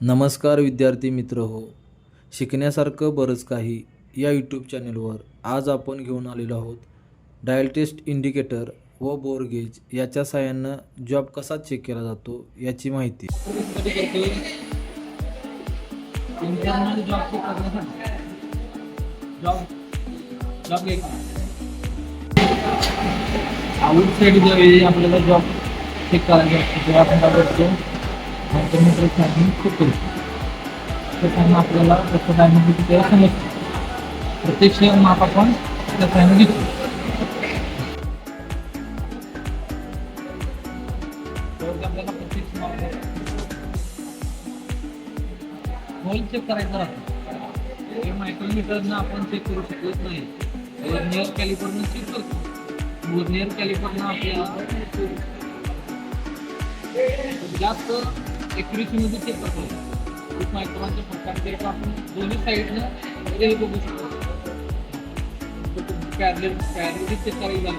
नमस्कार विद्यार्थी मित्र हो. शिकण्यासारखं बरंच काही या यूट्यूब चॅनेलवर आज आपण घेऊन आलेलो आहोत. डायल टेस्ट इंडिकेटर व बोर गेज याच्या साहाय्यानं जॉब कसा चेक केला जातो याची माहिती. कधी आउटसाईड ज्यावेळी आपल्याला जॉब चेक करायचा आपण आणि करतो मल्टीमीटर चार्जिंग खूप चेक करतो त्याच्यानं आपल्याला त्याचं डायमेंट किती आहे समजतं. प्रत्यक्ष माप आपण त्या साईन घेतो होल चेक करायचं राहतं. हे मायक्रोमीटरनं आपण चेक करू शकत नाही. वर्नियर कॅलिपरनं चेक करतो. वर्नियर कॅलिपरनं आपल्याला जास्त ॲक्युरेसीमध्ये चेक करतो एक मायक्रोनच्या तर आपण दोन्ही साईडनं हे बघू शकतो पॅरलेल पॅरलेली चेक करायचं झालं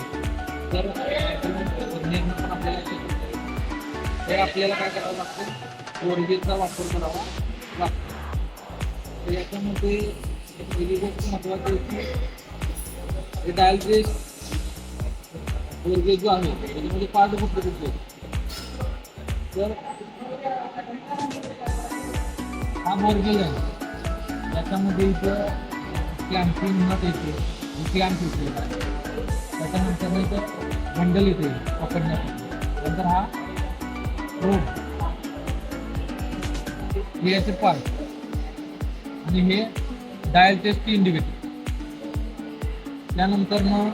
तर वर्नियरनं पण आपल्याला करतो. हे आपल्याला काय करावं लागतं बोर्गेजचा वापर करावा लागतो तर याच्यामध्ये पहिली गोष्ट महत्वाची की हे डायल जे बोर्गेज जो आहे त्याच्यामध्ये पाच कुठले कुठले तर हा बोर्गेज आहे त्याच्यामध्ये इथं क्लॅम्पिंग मत येते. क्लॅम्प येते त्याच्यानंतर इथं बंडल येते पकडण्यासाठी. नंतर हा रोड हे याचे पार्ट आणि हे डायल टेस्ट इंडिकेटर त्यानंतर मग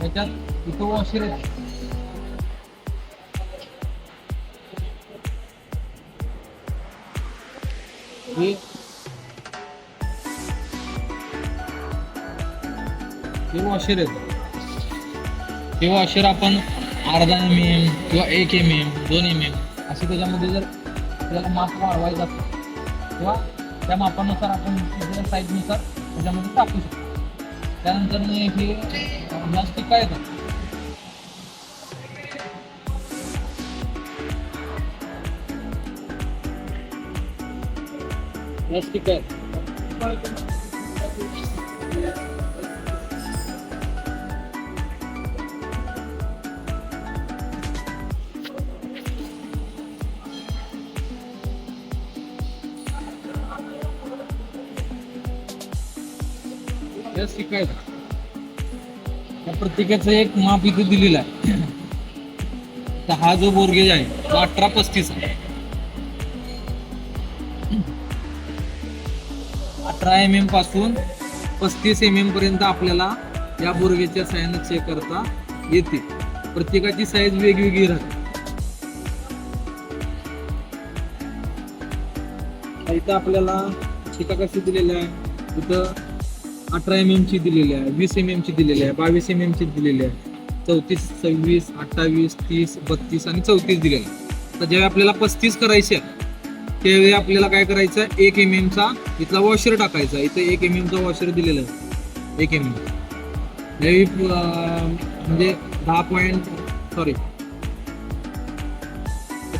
त्याच्यात इथं वॉशर आहे. हे हे वॉशर आहेत. हे वॉशर आपण अर्धा एम एम किंवा एक एम एम दोन एम एम असे त्याच्यामध्ये जर आपल्याला माप वाढवायचा असेल किंवा त्या मापानुसार आपण साईजनुसार त्याच्यामध्ये टाकू शकतो. त्यानंतर हे प्लास्टिक काय येतं? प्लास्टिक काय प्लास्टिक काय त्या प्रत्येकाचं एक माप इथे दिलेलं आहे. तर हा जो बोरगेज आहे तो अठरा पस्तीस आहे. अठरा एम एमपासून पस्तीस एम एम पर्यंत आपल्याला या बोरगेजच्या साह्याने चेक करता येते. प्रत्येकाची साईज वेगवेगळी राहते. इथं आपल्याला शिका कशी दिलेली आहे इथं अठरा एम एमची दिलेली आहे वीस एम एमची दिलेली आहे बावीस एम एमची दिलेली आहे चौतीस सव्वीस अठ्ठावीस तीस बत्तीस आणि चौतीस दिलेली आहे तर ज्यावेळी आपल्याला पस्तीस करायचे आहे, त्यावेळी आपल्याला काय करायचं? एक एम एमचा इथला वॉशर टाकायचा. इथं एक एम एमचा वॉशर दिलेला. आहे एक एम एम त्यावेळी म्हणजे दहा पॉईंट सॉरी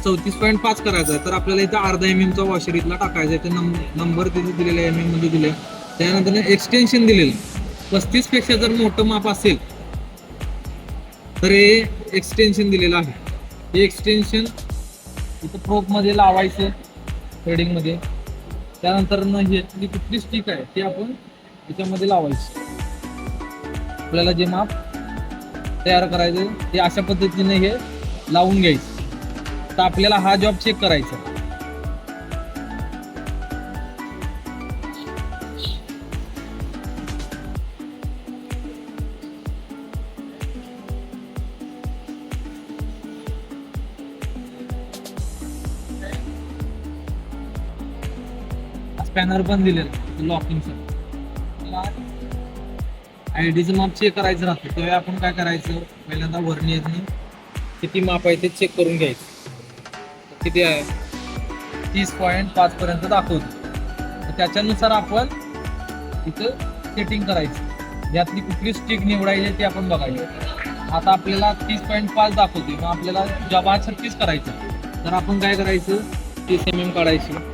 चौतीस पॉईंट पाच करायचा. आहे तर आपल्याला इथं अर्धा एम एमचा वॉशर इथला टाकायचा. आहे इथे नंबर तिथे दिलेला एम एममध्ये दिले त्यानंतर एक्सटेन्शन दिलेलं. पस्तीसपेक्षा जर मोठं माप असेल तर हे एक्सटेन्शन दिलेलं आहे. हे एक्सटेन्शन इथं प्रोपमध्ये लावायचं. थ्रेडिंगमध्ये त्यानंतर न ही कुठली स्टिक आहे ती आपण याच्यामध्ये लावायची. आपल्याला जे माप तयार करायचं ते अशा पद्धतीने हे लावून घ्यायचं. तर आपल्याला हा जॉब चेक करायचा स्पॅनर पण दिलेला लॉकिंगचा आय डीचं माप चेक करायचं राहतं त्यावेळी आपण काय करायचं? पहिल्यांदा वर्नियरने किती माप आहे ते चेक करून घ्यायचं. किती आहे? तीस पॉईंट पाच पर्यंत दाखवतो. त्याच्यानुसार आपण तिथं सेटिंग करायचं. यातली कुठली स्टिक निवडायची ते आपण बघायचं. आता आपल्याला तीस पॉईंट पाच दाखवते मग आपल्याला जबा छत्तीस करायचं तर आपण काय करायचं? तीस एम एम काढायची.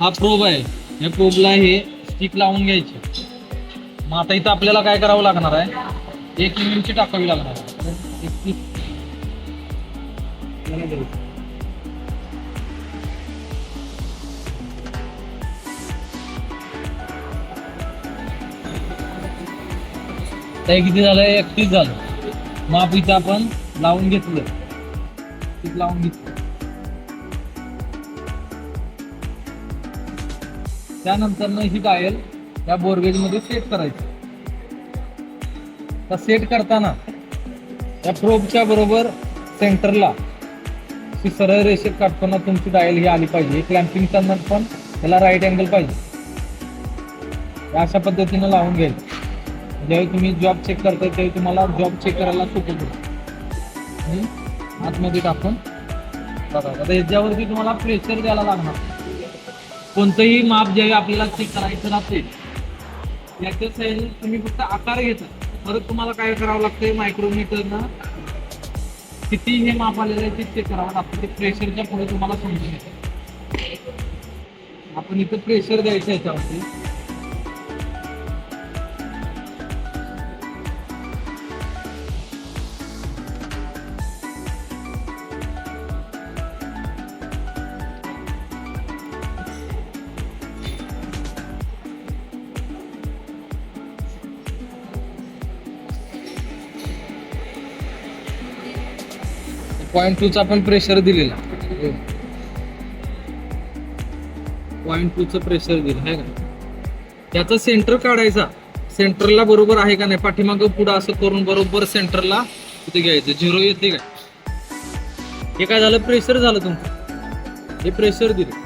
हा प्रोब आहे. या प्रोबला हे स्टिक लावून घ्यायचे. मग आता इथं आपल्याला काय करावं लागणार आहे? एक एम टाकावी लागणार आहे. एकतीस ते किती झालं एकतीस झालं. माप इथं आपण लावून घेतलं. लावून घेतलं. त्यानंतर ही डायल या बोरगेजमध्ये सेट करायची. तर सेट करताना या प्रोबच्या बरोबर सेंटरला ती सरळ रेषेत काढताना तुमची डायल ही आली पाहिजे. क्लॅम्पिंगचा नट पण त्याला राईट अँगल पाहिजे. अशा पद्धतीनं लावून घ्यायचं. ज्यावेळी तुम्ही जॉब चेक करताय त्यावेळी तुम्हाला जॉब चेक करायला सोपं पडेल. आणि आतमध्ये टाकून बघा. आता ह्याच्यावरती तुम्हाला प्रेशर द्यायला लागणार. कोणतंही माप ज्यावेळी आपल्याला ते करायचं राहते याच्या साईडने तुम्ही फक्त आकार घेता. परत तुम्हाला काय करावं लागतंय मायक्रोमीटरनं किती हे माप आलेलं आहे ते करावं लागतं ते प्रेशरच्या पुढे तुम्हाला समजून येतं आपण इथं प्रेशर द्यायचं याच्यावरती. पॉईंट टूचा पण प्रेशर दिलेला. पॉईंट टूचं प्रेशर दिलं आहे का त्याचा सेंटर काढायचा. सेंटरला बरोबर आहे का नाही? पाठीमागं पुढं असं करून बरोबर सेंटरला तिथे घ्यायचं. झिरो येते काय हे काय झालं? प्रेशर झालं तुमचं. हे प्रेशर दिलं.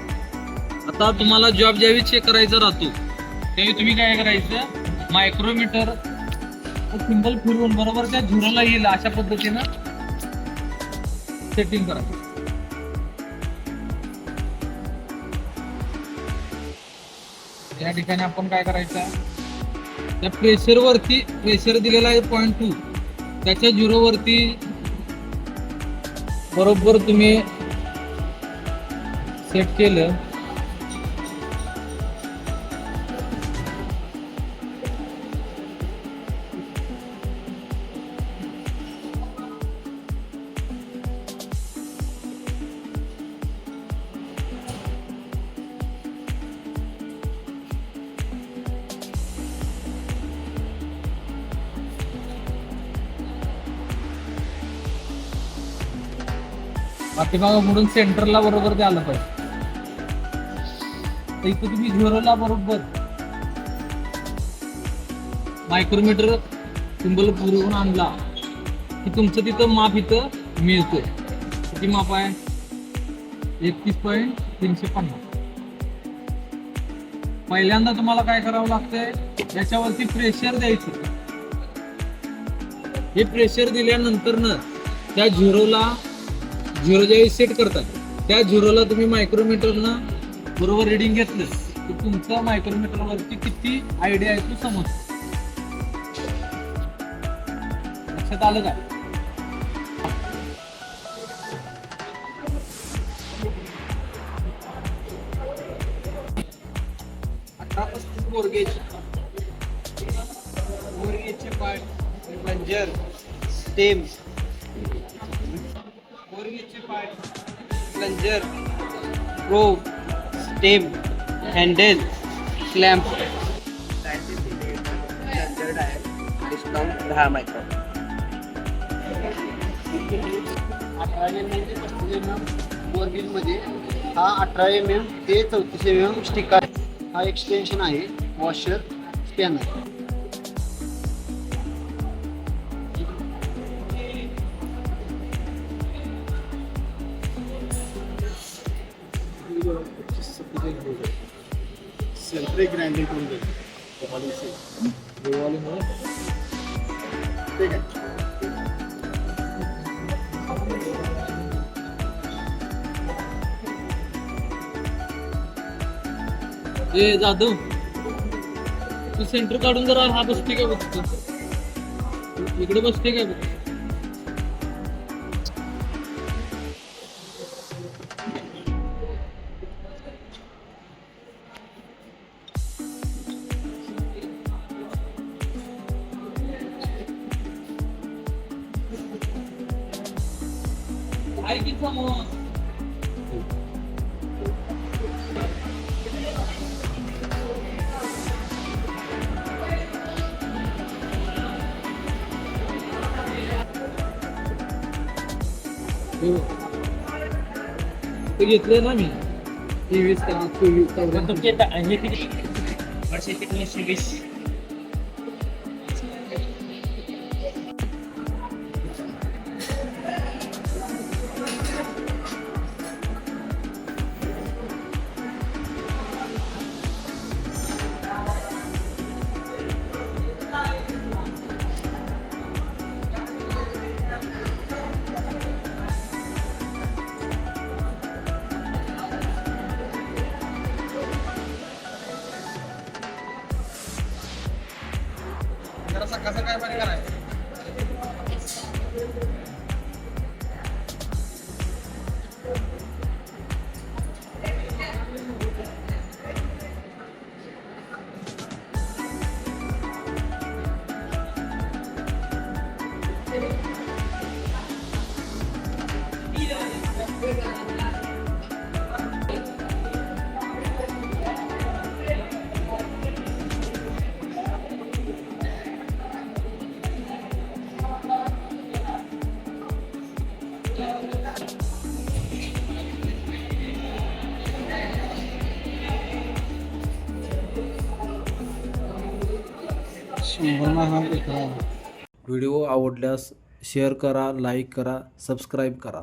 आता तुम्हाला जॉब ज्यावेळी चेक करायचा राहतो त्यावेळी तुम्ही काय करायचं? मायक्रोमीटर सिंबल फिरवून बरोबर त्या झिरोला येईल अशा पद्धतीनं. सेटिंग करा. या ठिकाणी आपण काय करायचं? त्या प्रेशर वरती प्रेशर दिलेला आहे पॉईंट टू त्याच्या झिरो वरती बरोबर तुम्ही सेट केलं. पाठीमागं म्हणून सेंटरला बरोबर ते आलं पाहिजे. तर इथं तुम्ही झिरोला बरोबर. मायक्रोमीटर सिंबल पुरवून आणला. की तुमचं तिथं माप इथं मिळतोय. किती माप आहे? एकतीस पॉईंट तीनशे पन्नास. पहिल्यांदा तुम्हाला काय करावं लागतंय? याच्यावरती प्रेशर द्यायचं. हे प्रेशर दिल्यानंतर न त्या झिरोला झिरो ज्यावेळी सेट करतात त्या झिरोला तुम्ही मायक्रोमीटरनं बरोबर रिडिंग घेतलं तर तुमचा मायक्रोमीटरवरती किती आयडिया आहे तो समजतो लक्षात आलं का? अठरा पस्तीस bore gauge बोरगेजचे part stem plunger probe stem handle clamp discount दहा मायक्रो अठरा एम एम ते पस्तीस एम एम बोरगेजमध्ये हा अठरा एम एम ते चौतीस एम एम स्टिकर हा एक्सटेन्शन आहे वॉशर स्पॅनर सेंट्री ग्राइंडिंग करून देतो. देवालीमुळे ठीक आहे. ए जाधव तू सेंटर काढून जरा हा बसते काय बघतो इकडे बसते काय बघ? आहे की समोर हो. ते घेतले ना मी तेवीस का चोवीस चौदा कसं काय व्हिडिओ आवडल्यास शेअर करा लाईक करा सबस्क्राईब करा.